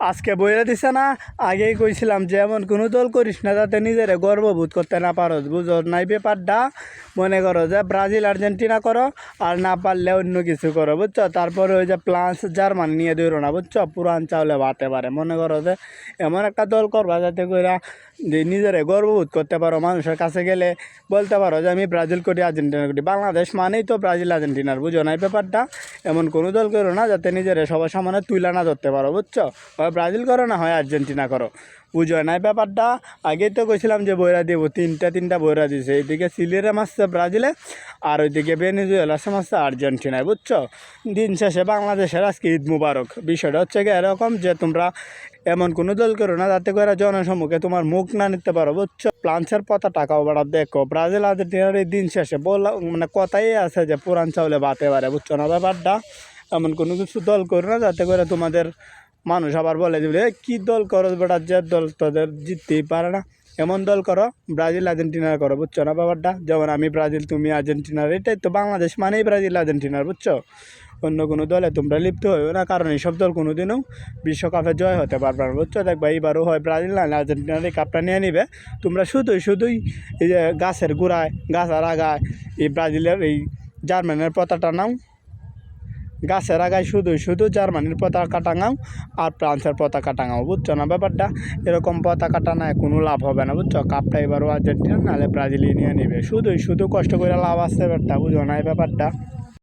আজকে বইরা দিছে না, আগেই কইছিলাম যে এমন কোনো দল করিস না যাতে নিজেরে গর্ববোধ করতে না পারো বুঝো? নাই ব্যাপারটা মনে করো যে ব্রাজিল, আর্জেন্টিনা করো, আর না পারলে অন্য কিছু করো, বুঝছ? তারপরে ওই যে প্লাস জার্মানি নিয়ে দৌড়ো না, বুঝছ? পুরান চাউলে বাতে পারে। মনে করো যে এমন একটা দল করবা যাতে কইরা যে নিজেরে গর্ববোধ করতে পারো, মানুষের কাছে গেলে বলতে পারো যে আমি ব্রাজিল করি, আর্জেন্টিনা করি। বাংলাদেশ মানেই তো ব্রাজিল, আর্জেন্টিনার, বুঝো? নাই ব্যাপারটা এমন কোনো দল করো না যাতে নিজেরা সবার সামনে তুলে না ধরতে পারো, বুঝছ? হয় ব্রাজিল করো না হয় আর্জেন্টিনা করো। বুঝো নাই ব্যাপারটা? আগেই তো কইছিলাম যে বইরা দিব, তিনটা তিনটা বইরা দিছে। এইদিকে সিলিরে মারছে ব্রাজিলে। আর ওইদিকে ভেনেজুয়েলাসে মারছে আর্জেন্টিনায় বুঝছ? দিন শেষে বাংলাদেশের আজকে ঈদ মুবারক। বিষয়টা হচ্ছে কি এরকম যে তোমরা এমন কোনো দল করো না যাতে করে জনসম্মুখে তোমার মুখ না নিতে পারো বুঝছ? প্লান্সের পতা টাকাও বাড়া দেখো ব্রাজিল আর্জেন্টিনার এই দিন শেষে বলা মানে কথাই আছে যে পুরান চাউলে বাতে পারে বুঝছ না ব্যাপারটা? এমন কোনো কিছু দল করো না যাতে করে তোমাদের মানুষ আবার বলে দিবে "এ, কি দল করো বেটা? যে দল তাদের জিততেই পারে না। এমন দল করো, ব্রাজিল, আর্জেন্টিনার করো, বুঝছ না ব্যাপারটা? যেমন আমি ব্রাজিল, তুমি আর্জেন্টিনার, এটাই তো বাংলাদেশ মানেই ব্রাজিল, আর্জেন্টিনার, বুঝছ? অন্য কোনো দলে তোমরা লিপ্ত হইও না, কারণ এইসব দল কোনো দিনও বিশ্বকাপে জয় হতে পারবে না, বুঝছ? দেখবা এইবারও হয় ব্রাজিল না আর্জেন্টিনার এই কাপটা নিয়ে নিবে। তোমরা শুধুই শুধুই এই যে গাছের গোড়ায় গাছের আগায়, এই ব্রাজিলের এই জার্মানের পতাটা নাও গাছের আগায় শুধু শুধু জার্মানির পতাকা টাঙাও আর ফ্রান্সের পতাকা টাঙাও, বুঝছ না ব্যাপারটা? এরকম পতাকা টানায় কোনো লাভ হবে না, বুঝছ? কাপটা এবারও আর্জেন্টিনা, নাহলে ব্রাজিল নিয়ে নেবে। শুধুই শুধু কষ্ট করে লাভ আসছে ব্যাপারটা, বুঝো না এই ব্যাপারটা।